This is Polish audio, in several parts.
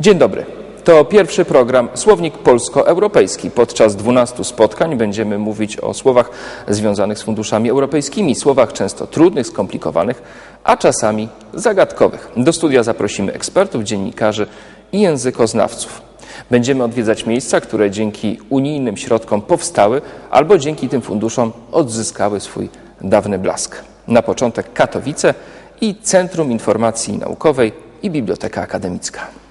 Dzień dobry. To pierwszy program Słownik Polsko-Europejski. Podczas 12 spotkań będziemy mówić o słowach związanych z funduszami europejskimi, słowach często trudnych, skomplikowanych, a czasami zagadkowych. Do studia zaprosimy ekspertów, dziennikarzy i językoznawców. Będziemy odwiedzać miejsca, które dzięki unijnym środkom powstały albo dzięki tym funduszom odzyskały swój dawny blask. Na początek Katowice i Centrum Informacji Naukowej i Biblioteka Akademicka.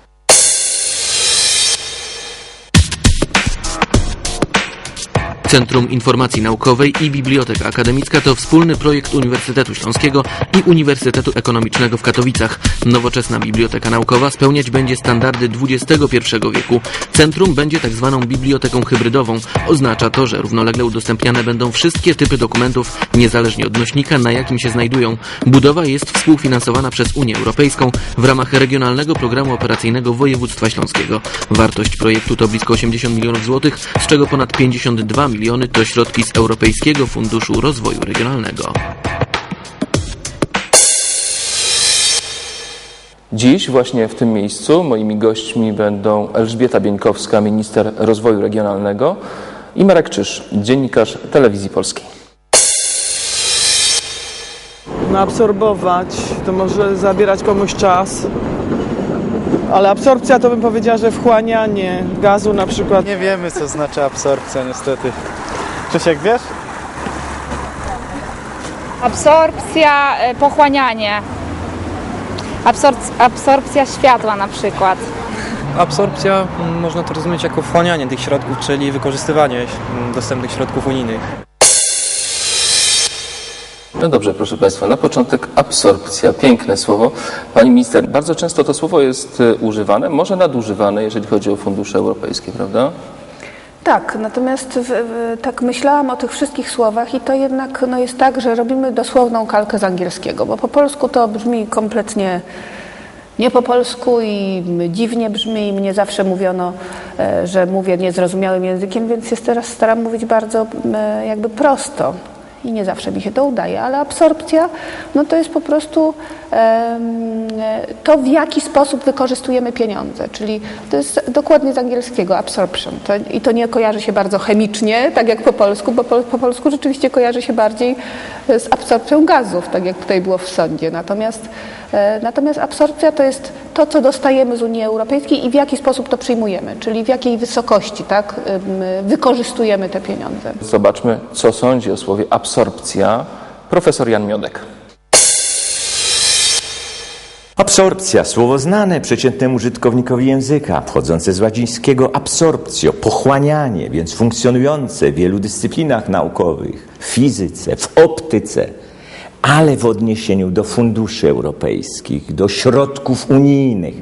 Centrum Informacji Naukowej i Biblioteka Akademicka to wspólny projekt Uniwersytetu Śląskiego i Uniwersytetu Ekonomicznego w Katowicach. Nowoczesna biblioteka naukowa spełniać będzie standardy XXI wieku. Centrum będzie tak zwaną biblioteką hybrydową. Oznacza to, że równolegle udostępniane będą wszystkie typy dokumentów, niezależnie od nośnika, na jakim się znajdują. Budowa jest współfinansowana przez Unię Europejską w ramach Regionalnego Programu Operacyjnego Województwa Śląskiego. Wartość projektu to blisko 80 milionów złotych, z czego ponad 52 miliony to środki z Europejskiego Funduszu Rozwoju Regionalnego. Dziś właśnie w tym miejscu moimi gośćmi będą Elżbieta Bieńkowska, minister rozwoju regionalnego i Marek Czyż, dziennikarz telewizji polskiej. No absorbować to może zabierać komuś czas, ale absorpcja to bym powiedziała, że wchłanianie gazu na przykład. Nie wiemy, co znaczy absorpcja, niestety. Czesiek, wiesz? Absorpcja, e, pochłanianie. Absorc- absorpcja światła na przykład. Absorpcja mm, można to rozumieć jako wchłanianie tych środków, czyli wykorzystywanie mm, dostępnych środków unijnych. No dobrze, proszę Państwa, na początek absorpcja, piękne słowo. Pani minister, bardzo często to słowo jest e, używane, może nadużywane, jeżeli chodzi o fundusze europejskie, prawda? Tak, natomiast w, w, tak myślałam o tych wszystkich słowach i to jednak no, jest tak, że robimy dosłowną kalkę z angielskiego, bo po polsku to brzmi kompletnie nie po polsku i dziwnie brzmi i mnie zawsze mówiono, e, że mówię niezrozumiałym językiem, więc jest teraz staram mówić bardzo e, jakby prosto i nie zawsze mi się to udaje, ale absorpcja no to jest po prostu to, w jaki sposób wykorzystujemy pieniądze, czyli to jest dokładnie z angielskiego absorption. To, i to nie kojarzy się bardzo chemicznie, tak jak po polsku, bo po, po polsku rzeczywiście kojarzy się bardziej z absorpcją gazów, tak jak tutaj było w sądzie, natomiast, natomiast absorpcja to jest to, co dostajemy z Unii Europejskiej i w jaki sposób to przyjmujemy, czyli w jakiej wysokości tak, em, wykorzystujemy te pieniądze. Zobaczmy, co sądzi o słowie absorpcja profesor Jan Miodek. Absorpcja, słowo znane przeciętnemu użytkownikowi języka, pochodzące z łacińskiego absorpcjo, pochłanianie, więc funkcjonujące w wielu dyscyplinach naukowych, w fizyce, w optyce, ale w odniesieniu do funduszy europejskich, do środków unijnych,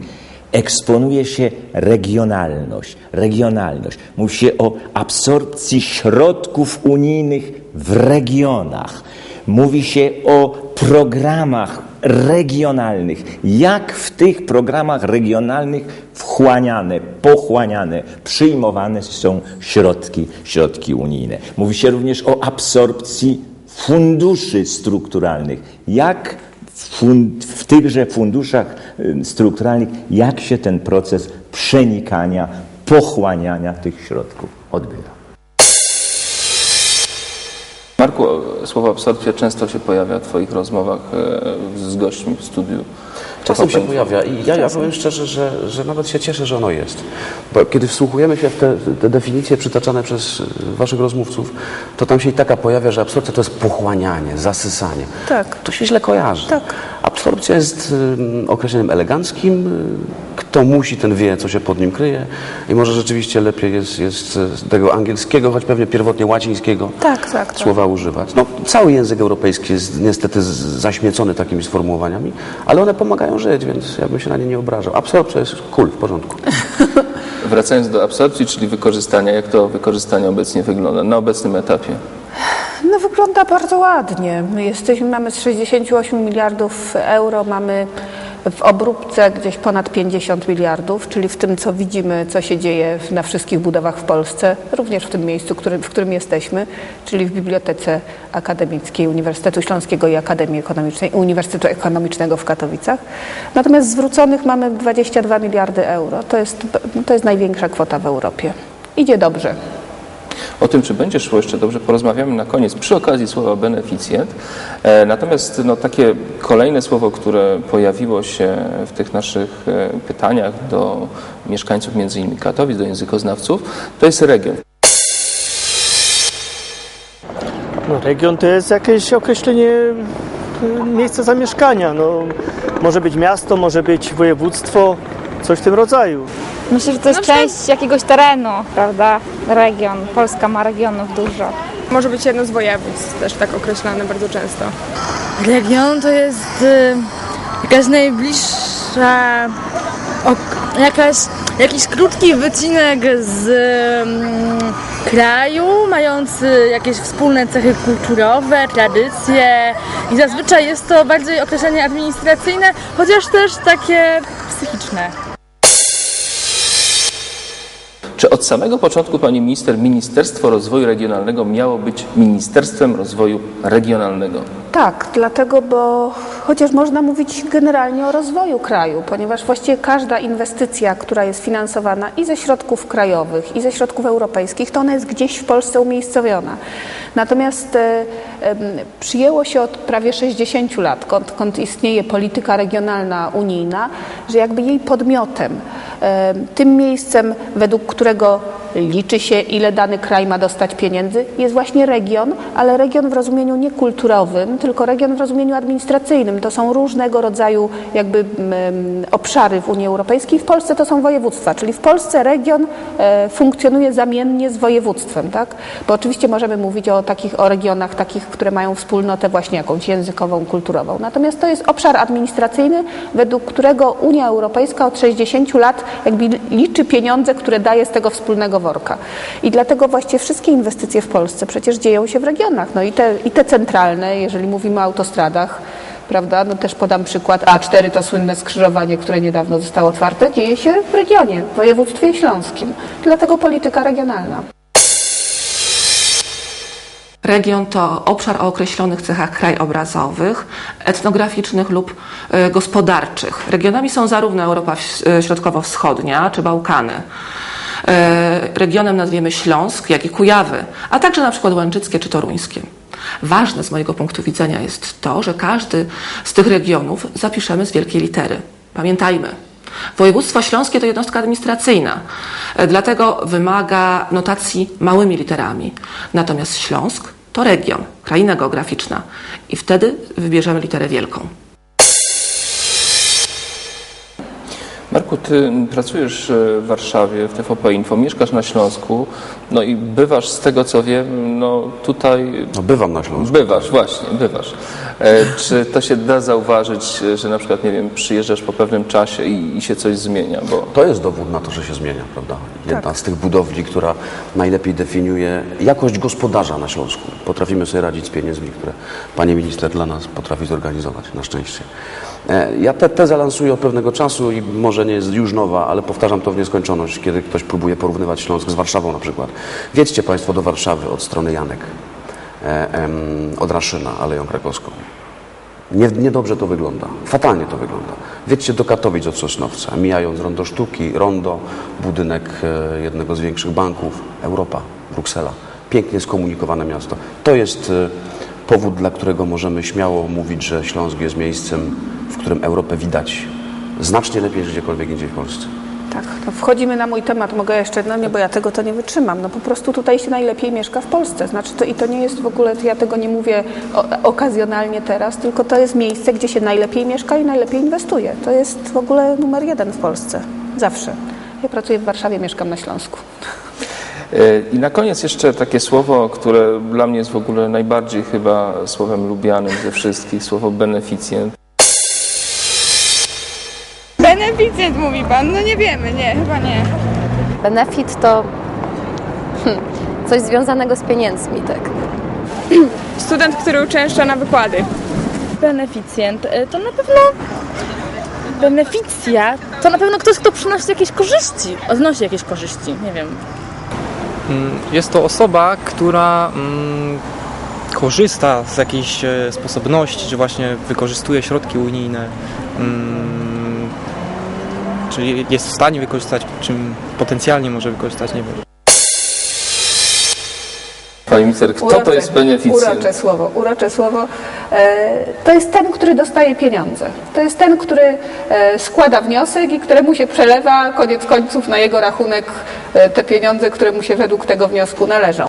eksponuje się regionalność. Regionalność. Mówi się o absorpcji środków unijnych w regionach. Mówi się o programach regionalnych. Jak w tych programach regionalnych wchłaniane, pochłaniane, przyjmowane są środki, środki unijne. Mówi się również o absorpcji funduszy strukturalnych. Jak w, tychże funduszach y, strukturalnych, jak się ten proces przenikania, pochłaniania tych środków odbywa. Marku, słowo absorpcja często się pojawia w Twoich rozmowach e, z gośćmi w studiu. Czasem się pojawia i ja, ja powiem szczerze, że, że nawet się cieszę, że ono jest. Bo kiedy wsłuchujemy się w te, te definicje przytaczane przez waszych rozmówców, to tam się i taka pojawia, że absorpcja to jest pochłanianie, zasysanie. Tak. To się źle kojarzy. Tak. Absorpcja jest określeniem eleganckim. Kto musi, ten wie, co się pod nim kryje. I może rzeczywiście lepiej jest, jest z tego angielskiego, choć pewnie pierwotnie łacińskiego Tak, tak, tak. słowa używać. No, cały język europejski jest niestety zaśmiecony takimi sformułowaniami, ale one pomagają żyć, więc ja bym się na nie nie obrażał. Absorpcja jest cool, w porządku. Wracając do absorpcji, czyli wykorzystania, jak to wykorzystanie obecnie wygląda na obecnym etapie? No wygląda bardzo ładnie. My jesteśmy, mamy z 68 miliardów euro, mamy w obróbce gdzieś ponad 50 miliardów, czyli w tym, co widzimy, co się dzieje na wszystkich budowach w Polsce, również w tym miejscu, który, w którym jesteśmy, czyli w Bibliotece Akademickiej Uniwersytetu Śląskiego i Akademii Ekonomicznej, Uniwersytetu Ekonomicznego w Katowicach. Natomiast zwróconych mamy 22 miliardy euro. To jest, to jest największa kwota w Europie. Idzie dobrze. O tym, czy będzie szło jeszcze dobrze, porozmawiamy na koniec przy okazji słowa beneficjent. E, Natomiast no, takie kolejne słowo, które pojawiło się w tych naszych e, pytaniach do mieszkańców między innymi Katowic, do językoznawców, to jest region. No, region to jest jakieś określenie y, miejsca zamieszkania. No, może być miasto, może być województwo, coś w tym rodzaju. Myślę, że to jest część jakiegoś terenu, prawda? Region. Polska ma regionów dużo. Może być jedno z województw, też tak określane bardzo często. Region to jest y, jakaś najbliższa, ok, jakaś, jakiś krótki wycinek z mm, kraju, mający jakieś wspólne cechy kulturowe, tradycje i zazwyczaj jest to bardziej określenie administracyjne, chociaż też takie psychiczne. Od samego początku, pani minister, Ministerstwo Rozwoju Regionalnego miało być Ministerstwem Rozwoju Regionalnego? Tak, dlatego, bo chociaż można mówić generalnie o rozwoju kraju, ponieważ właściwie każda inwestycja, która jest finansowana i ze środków krajowych, i ze środków europejskich, to ona jest gdzieś w Polsce umiejscowiona. Natomiast e, przyjęło się od prawie 60 lat, kąd, kąd istnieje polityka regionalna unijna, że jakby jej podmiotem, em, tym miejscem, według którego liczy się, ile dany kraj ma dostać pieniędzy, jest właśnie region, ale region w rozumieniu nie kulturowym, tylko region w rozumieniu administracyjnym. To są różnego rodzaju jakby obszary w Unii Europejskiej. W Polsce to są województwa, czyli w Polsce region e, funkcjonuje zamiennie z województwem, tak? Bo oczywiście możemy mówić o takich, o regionach takich, które mają wspólnotę właśnie jakąś językową, kulturową. Natomiast to jest obszar administracyjny, według którego Unia Europejska od 60 lat jakby liczy pieniądze, które daje z tego wspólnego worka. I dlatego właściwie wszystkie inwestycje w Polsce przecież dzieją się w regionach. No i te, i te centralne, jeżeli mówimy o autostradach, prawda, no też podam przykład A4, to słynne skrzyżowanie, które niedawno zostało otwarte, dzieje się w regionie, w województwie śląskim. Dlatego polityka regionalna. Region to obszar o określonych cechach krajobrazowych, etnograficznych lub e, gospodarczych. Regionami są zarówno Europa e, Środkowo-Wschodnia czy Bałkany. E, Regionem nazwiemy Śląsk, jak i Kujawy, a także na przykład Łęczyckie czy Toruńskie. Ważne z mojego punktu widzenia jest to, że każdy z tych regionów zapiszemy z wielkiej litery. Pamiętajmy, Województwo śląskie to jednostka administracyjna, e, dlatego wymaga notacji małymi literami. Natomiast Śląsk to region, kraina geograficzna i wtedy wybierzemy literę wielką. Marku, ty pracujesz e, w Warszawie, w TVP Info, mieszkasz na Śląsku, no i bywasz, z tego co wiem, no tutaj... No bywam na Śląsku. Bywasz, właśnie, bywasz. E, czy to się da zauważyć, e, że na przykład, nie wiem, przyjeżdżasz po pewnym czasie i, i się coś zmienia, bo... To jest dowód na to, że się zmienia, prawda? Jedna z tych budowli, która najlepiej definiuje jakość gospodarza na Śląsku. Potrafimy sobie radzić z pieniędzmi, które pani minister dla nas potrafi zorganizować, na szczęście. E, Ja tę tezę lansuję od pewnego czasu i może nie jest już nowa, ale powtarzam to w nieskończoność, kiedy ktoś próbuje porównywać Śląsk z Warszawą na przykład. Wiedźcie Państwo do Warszawy od strony Janek, e, od Raszyna, Aleją Krakowską. Nie, niedobrze to wygląda. Fatalnie to wygląda. Wiedźcie do Katowic od Sosnowca, mijając Rondo Sztuki, Rondo, budynek e, jednego z większych banków, Europa, Bruksela. Pięknie skomunikowane miasto. To jest powód, dla którego możemy śmiało mówić, że Śląsk jest miejscem, którym Europę widać znacznie lepiej niż gdziekolwiek indziej w Polsce. Tak, to wchodzimy na mój temat, mogę jeszcze, no nie, bo ja tego to nie wytrzymam. No po prostu tutaj się najlepiej mieszka w Polsce. Znaczy to, i to nie jest w ogóle, ja tego nie mówię o, okazjonalnie teraz, tylko to jest miejsce, gdzie się najlepiej mieszka i najlepiej inwestuje. To jest w ogóle numer jeden w Polsce. Zawsze. Ja pracuję w Warszawie, mieszkam na Śląsku. E, I na koniec jeszcze takie słowo, które dla mnie jest w ogóle najbardziej chyba słowem lubianym ze wszystkich, słowo beneficjent. Beneficjent mówi pan? No nie wiemy, nie, chyba nie. Benefit to hmm, coś związanego z pieniędzmi, tak. Student, który uczęszcza na wykłady. Beneficjent y, to na pewno. Beneficja to na pewno ktoś, kto przynosi jakieś korzyści. Odnosi jakieś korzyści, nie wiem. Mm, Jest to osoba, która mm, korzysta z jakiejś e, sposobności, czy właśnie wykorzystuje środki unijne, mm, czyli jest w stanie wykorzystać, czym potencjalnie może wykorzystać, nie wiem. Pani minister, kto to jest beneficjent? Urocze słowo. Urocze słowo. E, to jest ten, który dostaje pieniądze. To jest ten, który e, składa wniosek i któremu się przelewa koniec końców na jego rachunek e, te pieniądze, które mu się według tego wniosku należą.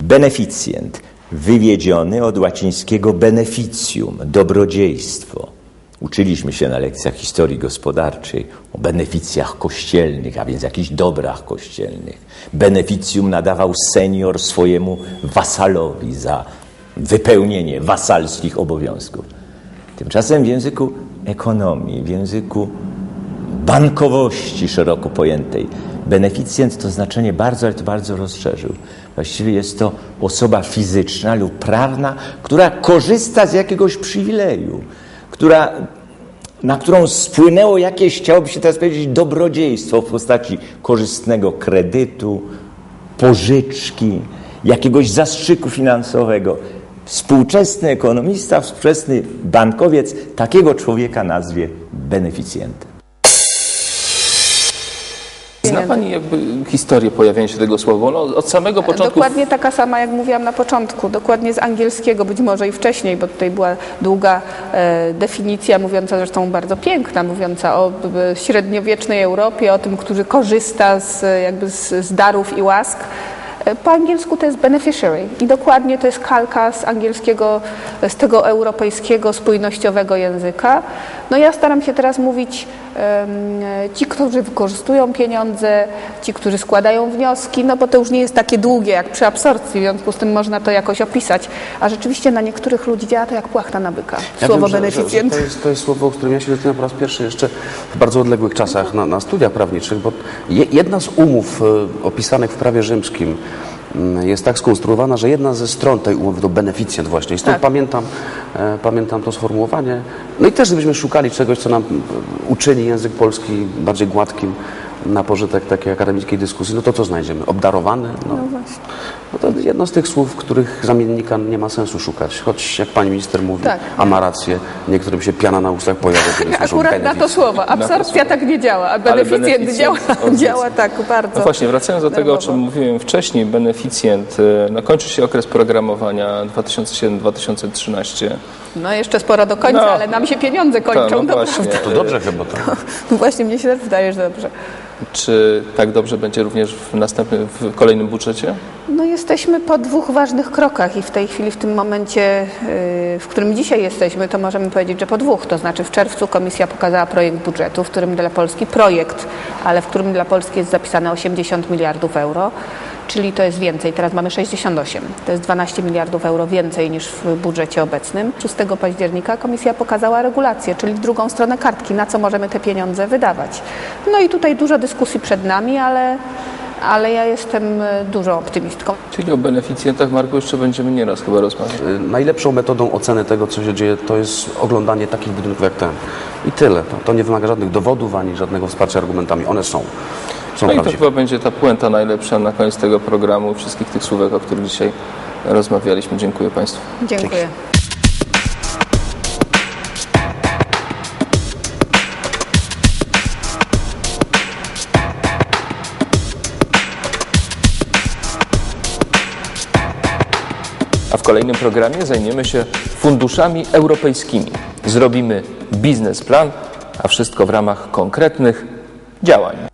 Beneficjent, wywiedziony od łacińskiego beneficium, dobrodziejstwo. Uczyliśmy się na lekcjach historii gospodarczej o beneficjach kościelnych, a więc jakichś dobrach kościelnych. Beneficjum nadawał senior swojemu wasalowi za wypełnienie wasalskich obowiązków. Tymczasem w języku ekonomii, w języku bankowości szeroko pojętej. Beneficjent to znaczenie bardzo, ale to bardzo rozszerzył. Właściwie jest to osoba fizyczna lub prawna, która korzysta z jakiegoś przywileju, która, na którą spłynęło jakieś, chciałoby się teraz powiedzieć, dobrodziejstwo w postaci korzystnego kredytu, pożyczki, jakiegoś zastrzyku finansowego. Współczesny ekonomista, współczesny bankowiec takiego człowieka nazwie beneficjentem. Zna Pani jakby historię pojawienia się tego słowa? No, od samego początku Dokładnie taka sama, jak mówiłam na początku, dokładnie z angielskiego, być może i wcześniej, bo tutaj była długa e, definicja, mówiąca zresztą bardzo piękna, mówiąca o e, średniowiecznej Europie, o tym, który korzysta z, e, jakby z, z darów i łask. Po angielsku to jest beneficiary i dokładnie to jest kalka z angielskiego, z tego europejskiego, spójnościowego języka. No ja staram się teraz mówić em, ci, którzy wykorzystują pieniądze, ci, którzy składają wnioski, no bo to już nie jest takie długie jak przy absorpcji, w związku z tym można to jakoś opisać. A rzeczywiście na niektórych ludzi działa to jak płachta na byka. Ja Słowo wiem, beneficjent. Że, że to, jest, to jest słowo, o którym ja się dotknąłem po raz pierwszy jeszcze w bardzo odległych czasach na, na studiach prawniczych, bo je, jedna z umów e, opisanych w prawie rzymskim jest tak skonstruowana, że jedna ze stron tej umowy to beneficjent właśnie. I stąd Tak. pamiętam, e, pamiętam to sformułowanie. No i też gdybyśmy szukali czegoś, co nam mm, uczyni język polski bardziej gładkim na pożytek takiej akademickiej dyskusji, no to co znajdziemy? Obdarowany? No, no to jedno z tych słów, których zamiennika nie ma sensu szukać. Choć jak pani minister mówi, Tak. a ma rację, niektórym się piana na ustach pojawia, kiedy słyszą Akurat na to benefit. słowo. Absorpcja tak nie działa, a beneficjent beneficjent działa, działa tak bardzo. No właśnie, wracając do tego, o czym nerwowo. mówiłem wcześniej, beneficjent, e, no, kończy się okres programowania 2007-2013. No jeszcze sporo do końca, No. ale nam się pieniądze kończą. no to właśnie. To dobrze chyba to. Właśnie mnie się też wydaje, że dobrze. Czy tak dobrze będzie również w następnym, w kolejnym budżecie? No jesteśmy po dwóch ważnych krokach i w tej chwili, w tym momencie, yy, w którym dzisiaj jesteśmy, to możemy powiedzieć, że po dwóch. To znaczy w czerwcu Komisja pokazała projekt budżetu, w którym dla Polski projekt, ale w którym dla Polski jest zapisane 80 miliardów euro, czyli to jest więcej. Teraz mamy 68. To jest 12 miliardów euro więcej niż w budżecie obecnym. 6 października Komisja pokazała regulację, czyli w drugą stronę kartki, na co możemy te pieniądze wydawać. No i tutaj dużo dyskusji przed nami, ale ale ja jestem e, dużą optymistką. Czyli o beneficjentach, Marku, jeszcze będziemy nieraz chyba rozmawiać. Y, Najlepszą metodą oceny tego, co się dzieje, to jest oglądanie takich budynków jak ten. I tyle. To, to nie wymaga żadnych dowodów ani żadnego wsparcia argumentami. One są. Są No i to prawdziwe. chyba będzie ta puenta najlepsza na koniec tego programu wszystkich tych słówek, o których dzisiaj rozmawialiśmy. Dziękuję Państwu. Dziękuję. A w kolejnym programie zajmiemy się funduszami europejskimi. Zrobimy biznesplan, a wszystko w ramach konkretnych działań.